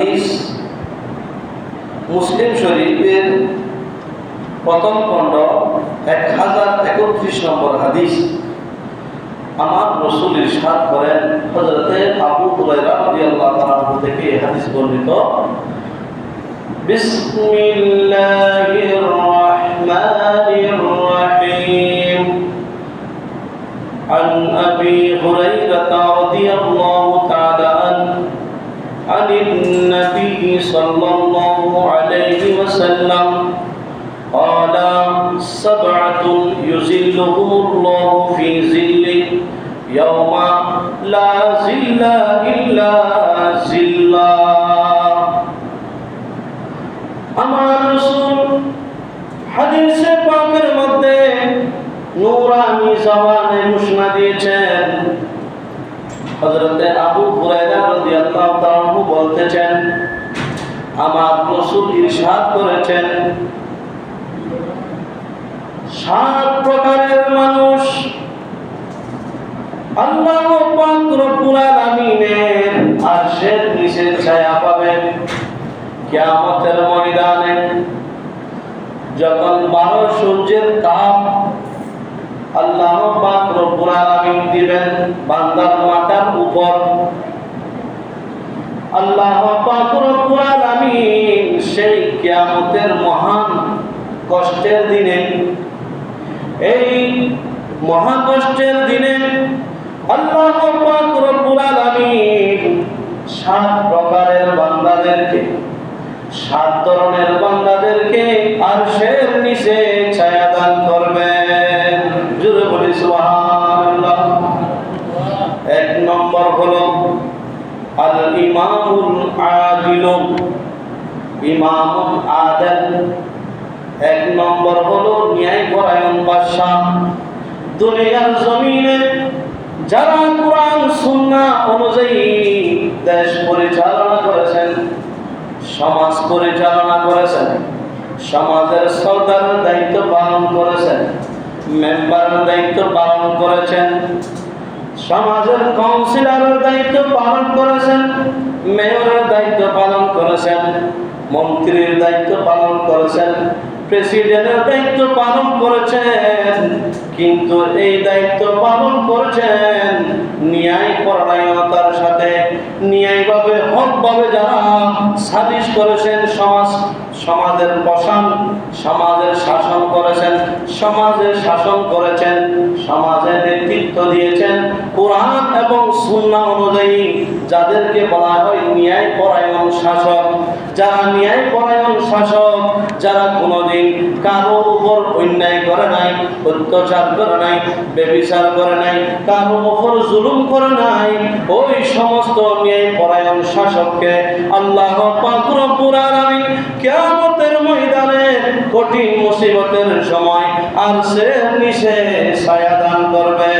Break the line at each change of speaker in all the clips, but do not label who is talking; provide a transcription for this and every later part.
হাদিস মুসলিম শরীফের প্রথম খণ্ড এক হাজার একত্রিশ নম্বর হাদিস আমার রসুল ইরশাদ করেন হজরতে আবু হুরায়রা রাদিয়াল্লাহু তাআলা থেকে এই হাদিস বর্ণিত বিসমিল্লাহির রহমানির রহিম عن أبي هريرة رضي الله صلى الله عليه وسلم قال سبعة يزلهم الله في ظله يوم لا ظل إلا ظلا আমার রসুল হাদিসে পাকের মধ্যে নূরানি জবানে ঘোষণা দিয়েছেন হযরতে আবু হুরায়রা রাদিয়াল্লাহু তাআলা বলতেছেন আমার রাসূল ইরশাদ করেছেন। সাত প্রকারের মানুষ আল্লাহ পাক রব্বুল আলামিনের ছায়া পাবেন। ময়দানে যখন বারো সূর্যের তাপ আল্লাহ পাক রব্বুল দিবেন বান্দার মাথার উপর, আল্লাহ পাক রব্বুল আলামিন সেই কিয়ামতের মহান কষ্টের দিনে। এই মহা কষ্টের দিনে আল্লাহ পাক রব্বুল আলামিন সাত প্রকারের বান্দাদেরকে, সাত ধরনের বান্দাদেরকে আরশের নিচে ইমামুল আদল। এক নম্বর হলো ন্যায় পরায়ণ বাদশাহ। দুনিয়ার জমিনে যারা কোরআন সুন্নাহ অনুযায়ী দেশ পরিচালনা করেছেন, সমাজ পরিচালনা করেছেন, সমাজের সর্দারের দায়িত্ব পালন করেছেন, মেম্বারের দায়িত্ব পালন করেছেন, সমাজের কাউন্সিলরের দায়িত্ব পালন করেছেন, মেয়রের দায়িত্ব পালন করেছেন মন্ত্রীর দায়িত্ব পালন করেছেন, প্রেসিডেন্টের দায়িত্ব পালন করেছেন, কিন্তু এই দায়িত্ব পালন করেছেন ন্যায় পরায়ণতার সাথে, ন্যায়ভাবে, হকভাবে যারা সালিশ করেছেন, সমাজ, সমাজের বসান, সমাজের শাসন করেছেন, সমাজের শাসন করেছেন, সমাজের নেতৃত্ব দিয়েছেন, কোরআন এবং সুন্নাহ অনুযায়ী যাদেরকে বলা হয় ন্যায় পরায়ণ শাসক যারা ন্যায় পরায়ণ শাসক যারা কোনোদিন কারও উপর অন্যায় করে নাই অত্যাচার করে নাই বেবিচার করে নাই কারও উপর জুলুম করে নাই ওই সমস্ত ন্যায় পরায়ণ শাসককে আল্লাহ আলামিন কিয়ামতের ময়দানে কঠিন মুসিবতের সময় আর সে নিশে ছায়া দান করবে।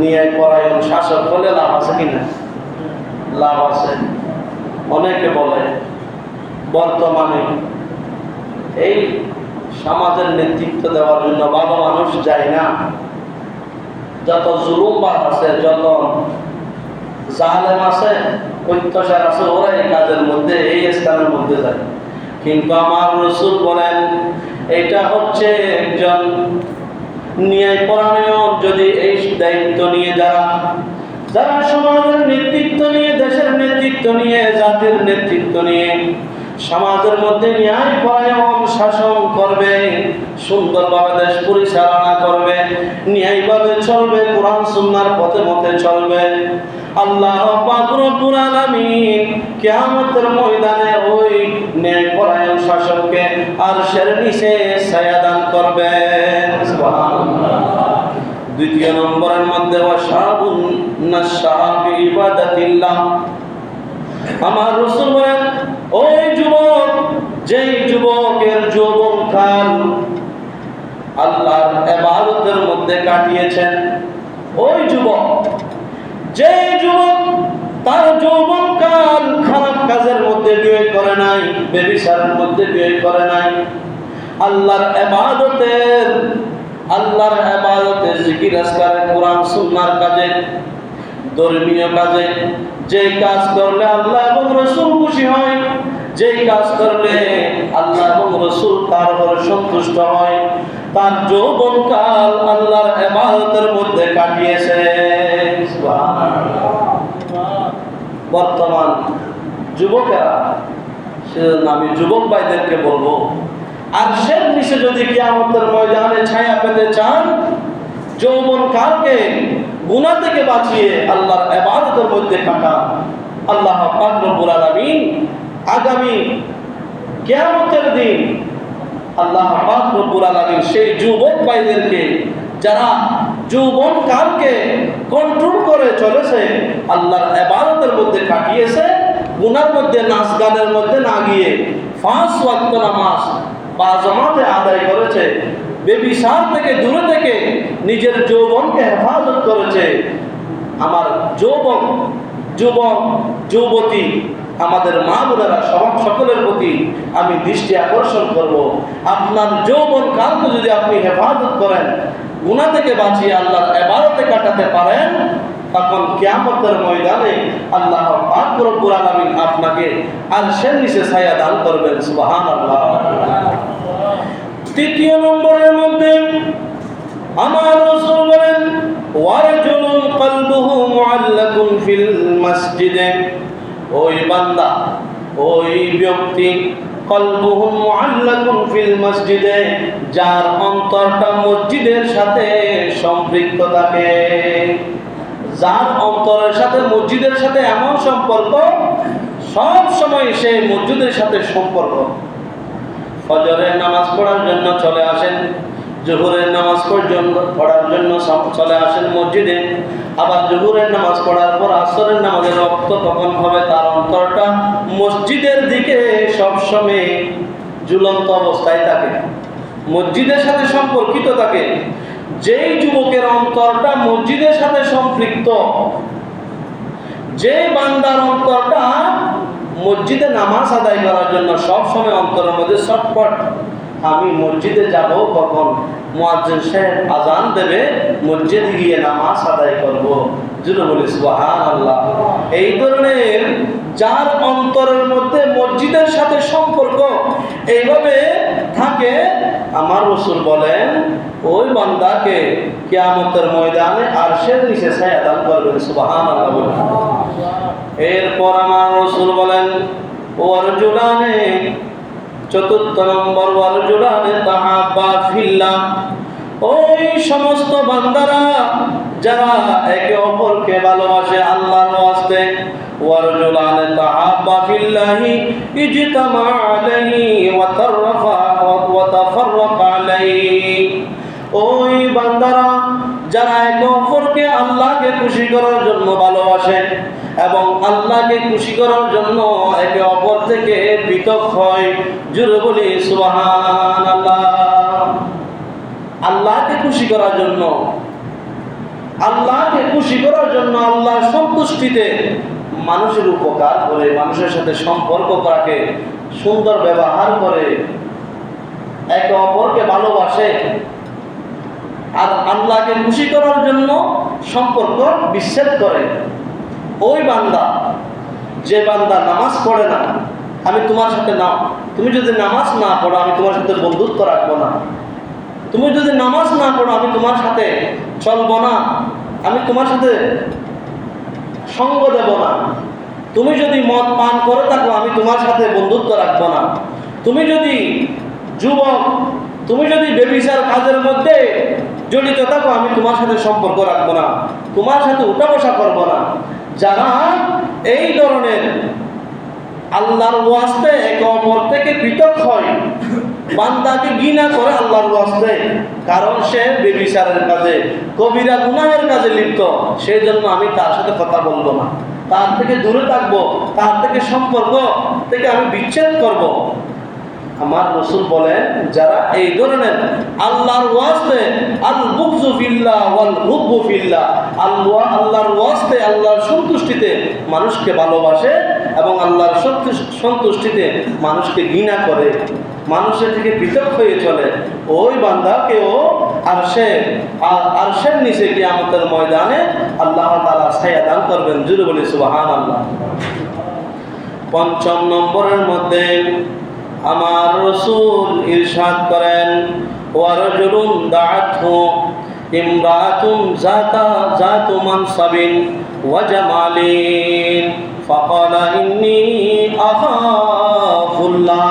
ন্যায় পরায়ণ শাসক হলে লাভ আছে কিনা? লাভ আছে। অনেকে বলে, বর্তমানে এই সমাজের নেতৃত্ব দেওয়ার জন্য ভালো মানুষ যায় না। যত জুলুমবাদ আছে, যত জাহালেম আছে, অত্যাচার আছে ওরা এই কাজের মধ্যে, এই স্থানের মধ্যে যায়। কিন্তু আমার রসুল বলেন, এটা হচ্ছে একজন ন্যায় পরায়ণ যদি এই দায়িত্ব নিয়ে যারা যারা সমাজের নেতৃত্ব নিয়ে, দেশের নেতৃত্ব নিয়ে, জাতির নেতৃত্ব নিয়ে সমাজের মধ্যে ন্যায় পরায়ণ শাসন করবে, সুন্দরভাবে দেশ পরিচালনা করবে, ন্যায়ভাবে চলবে, কোরআন সুন্নার পথে মতে চলবে। আল্লাহ পাক রব্বুল আলামিন ময়দানে ওই ন্যায় পরায়ণ শাসককে আর সের নিচে ছায়া দান সুবহানাল্লাহ দ্বিতীয় নম্বরের মধ্যে, ওয়াশাবুন নাশাবি আমার রাসূল বলেন, ওই যুবক, যেই যুবকের যৌবনকাল আল্লাহর ইবাদতের মধ্যে কাটিয়েছেন, ওই যুবক, যেই যুবক তার যৌবনকাল খারাপ কাজের মধ্যে বিয়ে করে নাই বেবিচারের মধ্যে বিয়ে করে নাই, আল্লাহর ইবাদতের আল্লাহর ইবাদতে জিকির আসকারে কোরআন সুন্নাহর কাজে, ধর্মীয় কাজে যে কাজ করলে আল্লাহ এবং রসুল খুশি হয়, যেই কাজ করলে আল্লাহ এবং রসুল তার উপরে সন্তুষ্ট হয়, তার যৌবন কাল আল্লাহর এবাদতের মধ্যে কাটিয়েছে। বর্তমান যুবকেরা সেজন্য আমি যুবক ভাইদেরকে বলব আর সে নিচে যদি কিয়ামতের ময়দানে ছায়া পেতে চান, যৌবন কালকে গুণা থেকে বাঁচিয়ে আল্লাহর এবাদতের মধ্যে কাটান আল্লাহ পাক রব্বুল আলামিন আগামী কিয়ামতের দিন আল্লাহ পাক রব্বুল আলামিন সেই যুবক ভাইদেরকে, যারা যৌবন কালকে কন্ট্রোল করে চলেছে, আল্লাহর এবাদতের মধ্যে কাটিয়েছে, গুনার মধ্যে, নাচ গানের মধ্যে না গিয়ে পাঁচ ওয়াক্ত নামাজ বা জমাতে আদায় করেছে। বেবিসার থেকে দূরে থেকে নিজের যৌবনকে হেফাজত করেছে। আমার যৌবন, যুবক, যুবতী, আমাদের মা বোনেরা সব সকলের প্রতি আমি দৃষ্টি আকর্ষণ করব। আপনার যৌবন কালকে যদি আপনি হেফাজত করেন গুণা থেকে বাঁচিয়ে আল্লাহর এবারতে কাটাতে পারেন তখন কিয়ামতের ময়দানে আল্লাহ পাক রব্বুল আলামিন আপনাকে আর সে নিচে ছায়া দান করবেন, সুবহানাল্লাহ। তৃতীয় নম্বরের মধ্যে আমার রাসূল বলেন ওয়ারজুলুন কলবুহু মুআল্লাকুন ফিল মসজিদে। ওই বান্দা, ওই ব্যক্তি, কলবুহু মুআল্লাকুন ফিল মসজিদে, যার অন্তরটা মসজিদের সাথে সম্পৃক্ত থাকে। যার অন্তরের সাথে, মসজিদের সাথে এমন সম্পর্ক, সব সময় সে মসজিদের সাথে সম্পর্ক। ফজরের নামাজ পড়ার জন্য চলে আসেন, জোহরের নামাজ পর্যন্ত পড়ার জন্য চলে আসেন মসজিদে। আবার জোহরের নামাজ পড়ার পর আসরের নামাজের রক্ত কখন হবে তার অন্তরটা মসজিদের দিকে সবসময় ঝুলন্ত অবস্থায় থাকে। মসজিদের সাথে সম্পর্কিত থাকে। যেই যুবকের অন্তরটা মসজিদের সাথে সম্পৃক্ত যে বান্দার অন্তরটা মসজিদে নামাজ আদায় করার জন্য সব সময় অন্তরের মধ্যে ছটপট আমি মসজিদে যাব কখন? মুয়াজ্জিন সাহেব আজান দেবে, মসজিদে গিয়ে নামাজ আদায় করব। জুড়ে বলি সুবহান আল্লাহ এই ধরনের যার অন্তরের মধ্যে মসজিদের সাথে সম্পর্ক, এইভাবে থাকে আমার রসুল বলেন, ওই বান্দাকে কিয়ামতের ময়দানে আর সে নিচে ছায়া দান করবেন সুবহান এরপর আমার রসুল বলেন ওয়ারজুলানে চতুর্থ নম্বর ওয়ারজুলানে তাহাব্বা ফিল্লাহ ওই সমস্ত বান্দারা, যারা একে অপরকে ভালোবাসে আল্লাহর ওয়াস্তে ওয়ারজুলানে তাহাব্বা ফিল্লাহি ইজতামা আলাইহি ওয়া খুশি করার জন্য ভালোবাসে এবং আল্লাহকে খুশি করার জন্য একে অপর থেকে পৃথক হয়। জুড়ে বলি সুবহান আল্লাহ আল্লাহকে খুশি করার জন্য, আল্লাহকে খুশি করার জন্য আল্লাহর সন্তুষ্টিতে মানুষের উপকার করে, মানুষের সাথে সম্পর্ক রাখে, সুন্দর ব্যবহার করে, একে অপরকে ভালোবাসে। আর আল্লাহকে খুশি করার জন্য সম্পর্ক বিচ্ছেদ করে। ওই বান্দা, যে বান্দা নামাজ পড়ে না, আমি তোমার সাথে না, তুমি যদি নামাজ না পড়ো, আমি তোমার সাথে বন্ধুত্ব রাখব না। তুমি যদি নামাজ না পড়ো, আমি তোমার সাথে চলবো না। আমি তোমার সাথে সঙ্গ দেব না। তুমি যদি মদ পান করে থাকো, আমি তোমার সাথে বন্ধুত্ব রাখব না। তুমি যদি যুবক তুমি যদি বেবিচার কাজের মধ্যে জড়িত থাকো, আমি তোমার সাথে সম্পর্ক রাখব না। তোমার সাথে উঠা বসা করব না। যারা এই ধরনের আল্লাহর ওয়াস্তে একে অপর থেকে পৃথক হয়, বান্দাকে ঘৃণা করে আল্লাহর ওয়াস্তে, কারণ সে বেবিচারের কাজে, কবিরা গুনাহের কাজে লিপ্ত সেই জন্য আমি তার সাথে কথা বলব না। তার থেকে দূরে থাকব, তার থেকে সম্পর্ক থেকে আমি বিচ্ছেদ করব। আমার রসুল বলেন, যারা এই ধরনের আল্লাহর ওয়াস্তে আল বুকজু ওয়াল হুব্বু আল্লাহ, আল্লাহর ওয়াস্তে আল্লাহর সন্তুষ্টিতে মানুষকে ভালোবাসে এবং আল্লাহর সন্তুষ্টিতে মানুষকে ঘৃণা করে, মানুষের থেকে পৃথক হয়ে চলে। ওই বান্দাকেও আরশে আর- আরশের নিচে কিয়ামতের ময়দানে আল্লাহ তাআলা ছায়া দান করবেন। জুড়ে বলি সুবহানাল্লাহ। পঞ্চম নম্বরের মধ্যে আমার রসুল ইরশাদ করেন, ওয়ারজুলুন দাআতহু ইমরাতুন যাতা যাতু মানসাবিন ওয়া জামালিন। ফাকালা ইন্নী আখাফুল্লাহ।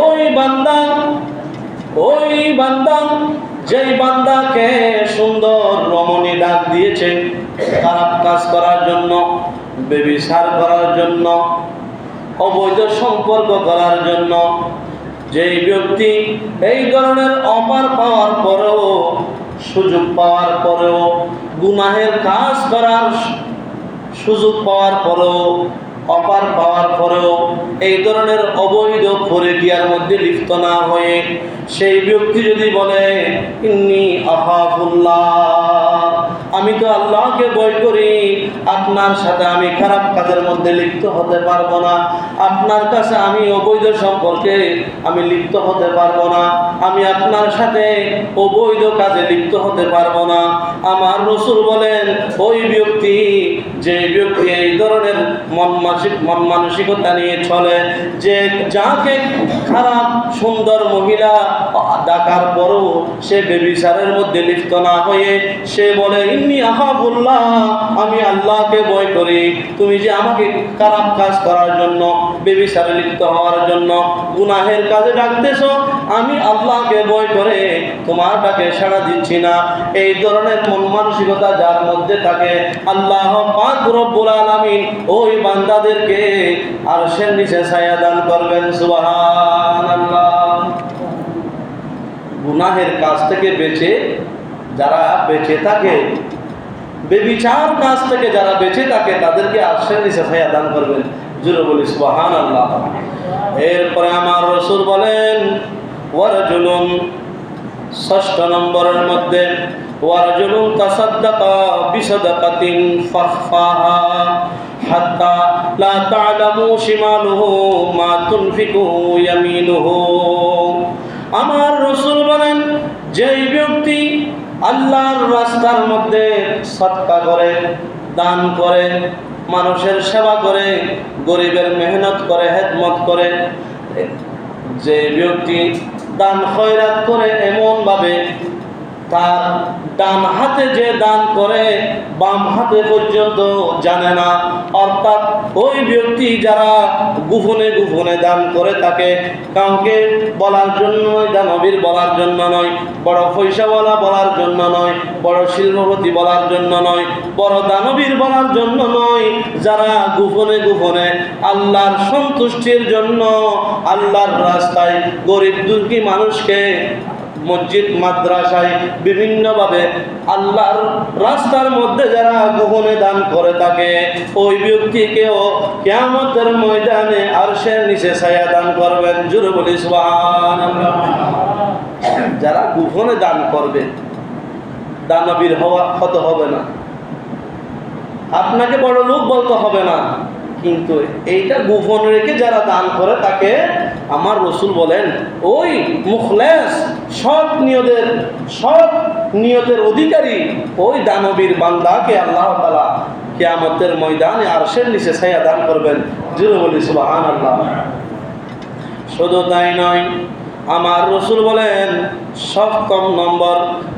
ওই বান্দা ওই বান্দা, যেই বান্দাকে সুন্দর রমণী ডাক দিয়েছে, খারাপ কাজ করার জন্য বেবিসার করার জন্য অবৈধ সম্পর্ক করার জন্য। যেই ব্যক্তি এই ধরনের অপার পাওয়ার পরেও, সুযোগ পাওয়ার পরেও, গুনাহের কাজ করার সুযোগ পাওয়ার পরেও, অপার পাওয়ার পরেও এই ধরনের অবৈধ ফরেকিয়ার মধ্যে লিপ্ত না হয়ে, সেই ব্যক্তি যদি বলে, ইন্নি আহাফুল্লাহ আমি তো আল্লাহকে ভয় করি আপনার সাথে আমি খারাপ কাজের মধ্যে লিপ্ত হতে পারব না। আপনার কাছে আমি অবৈধ সম্পর্কে আমি লিপ্ত হতে পারব না। আমি আপনার সাথে অবৈধ কাজে লিপ্ত হতে পারব না। আমার রসুল বলেন, ওই ব্যক্তি, যে ব্যক্তি এই ধরনের মন মানসিক মন মানসিকতা নিয়ে চলে, যে যাকে খারাপ, সুন্দর মহিলা ডাকার পরও সে বেবিচারের মধ্যে লিপ্ত না হয়ে সে বলে, ইন্নি আহাবুল্লাহ, আমি আল্লাহকে ভয় করি। তুমি যে আমাকে খারাপ কাজ করার জন্য, বেবিচারে লিপ্ত হওয়ার জন্য গুনাহের কাজে ডাকতেছ, আমি আল্লাহকে ভয় করে তোমার ডাকে সাড়া দিচ্ছি না। এই ধরনের মন মানসিকতা যার মধ্যে থাকে, আল্লাহ পাক রব্বুল আলামিন ওই বান্দাদেরকে আর সে নিচে ছায়া দান করবেন, সুবহানাল্লাহ। গুনাহের কাজ থেকে বেঁচে যারা বেঁচে থাকে, বেবিচার কাজ থেকে যারা বেঁচে থাকে, তাদেরকে আশ্রয় দান করবেন। জুড়ে বলি আল্লাহ এরপরে আমার রসুল বলেন, ওয়ারজুলুন ষষ্ঠ নম্বরের মধ্যে, ওয়ারজুলুন তাসাদ্দাকা বিসাদাকাতিন ফাখফাহা হাত্তা লা তা'লামু শিমালুহু মা তুনফিকু ইয়ামিনুহু। আমার যেই ব্যক্তি আল্লাহর রাস্তার মধ্যে সৎকা করে, দান করে, মানুষের সেবা করে, গরিবের মেহনত করে, হেদমত করে, যে ব্যক্তি দান খয়রাত করে এমনভাবে তার ডান হাতে যে দান করে, বাম হাতে পর্যন্ত জানে না। অর্থাৎ ওই ব্যক্তি যারা গুফনে গুফনে দান করে তাকে কাউকে বলার জন্য নয়, দানবীর বলার জন্য নয়, বড় পয়সাওয়ালা বলার জন্য নয়, বড় শিল্পপতি বলার জন্য নয়, বড় দানবীর বলার জন্য নয়। যারা গুফনে গুফনে আল্লাহর সন্তুষ্টির জন্য, আল্লাহর রাস্তায় গরিব দুর্গী মানুষকে মসজিদ, মাদ্রাসায় বিভিন্নভাবে আল্লাহর রাস্তার মধ্যে যারা গোপনে দান করে থাকে, ওই ব্যক্তিকেও কেয়ামতের ময়দানে আর সে নিচে ছায়া দান করবেন। জুড়ে বলিস যারা গোপনে দান করবে, দানবীর হওয়া হতে হবে না। আপনাকে বড় লোক বলতে হবে না। কিন্তু এইটা গোপন রেখে যারা দান করে, তাকে আমার রসুল বলেন, ওই মুখলেস, সৎ নিয়তের সৎ নিয়তের অধিকারী, ওই দানবীর বান্দাকে আল্লাহ তালা কেয়ামতের ময়দানে আরশের নিচে ছায়া দান করবেন। জিরো বলি সুবাহান আল্লাহ শুধু তাই নয়, আমার রসুল বলেন সপ্তম নম্বর,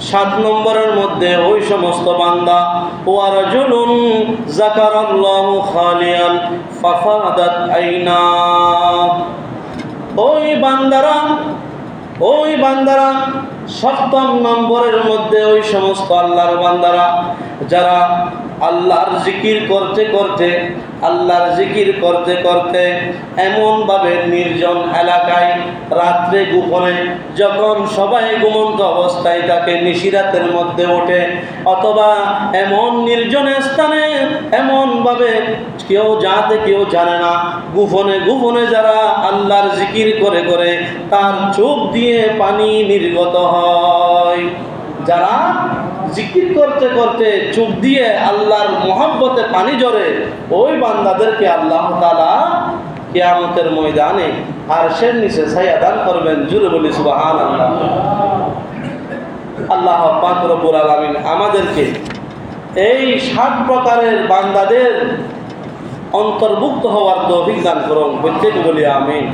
সাত নম্বরের মধ্যে ওই সমস্ত বান্দা, ওয়ারজুলুন জাকারাল্লাহু খালিয়ান ফাফাদাত আইনা। ওই বান্দারা ওই বান্দারা সপ্তম নম্বরের মধ্যে ওই সমস্ত আল্লাহর বান্দারা যারা আল্লাহর জিকির করতে করতে, আল্লাহর জিকির করতে করতে এমনভাবে নির্জন এলাকায় রাত্রে গোপনে যখন সবাই ঘুমন্ত অবস্থায় তাকে নিশিরাতের মধ্যে ওঠে, অথবা এমন নির্জন স্থানে এমনভাবে কেউ যাতে কেউ জানে না গুফনে গুফনে যারা আল্লাহর জিকির করে করে তার চোখ দিয়ে পানি নির্গত হয়। যারা জিকির করতে করতে চোখ দিয়ে আল্লাহর মহাব্বতে পানি জরে ওই বান্দাদেরকে আল্লাহ তালা কেয়ামতের ময়দানে আর সে নিচে ছায়া দান করবেন। জুড়ে বলি সুবাহান আল্লাহ আল্লাহ পাক রব্বুল আলামিন আমাদেরকে এই সাত প্রকারের বান্দাদের অন্তর্ভুক্ত হওয়ার তৌফিক দান করুন। প্রত্যেক বলি, আমিন।